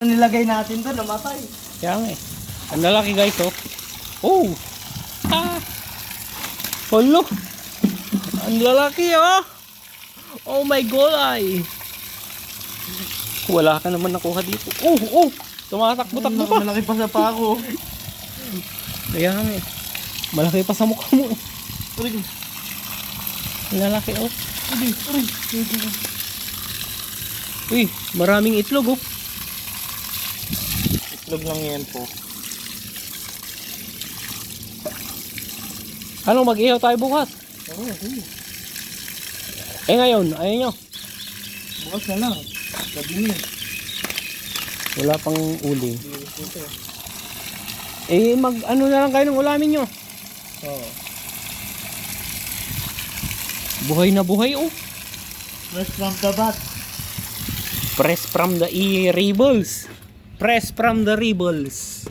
Nilagay natin to, namatay. Nga eh. Ang lalaki guys oh. Oh! Ah! Hello! Ang lalaki oh! Oh my god ay! Wala ka naman nakuha dito. Oh! Oh! Tumatakbo-takbo pa. Malaki pa sa pako. Nga eh. Malaki pa sa mukha mo. Ang lalaki oh. uy, uy. Uy, maraming itlog oh. Itlog lang yan po. Ano mag-ihaw tayo bukas? Oo, uy. Eh ngayon, ayun nyo. Bukas na lang. Gabi na. Wala pang uling. Eh mag ano na lang kayo ng ulamin nyo. Oo. Buhay na buhay oh. Fresh from the bat. Press from the e rebels. Press from the rebels.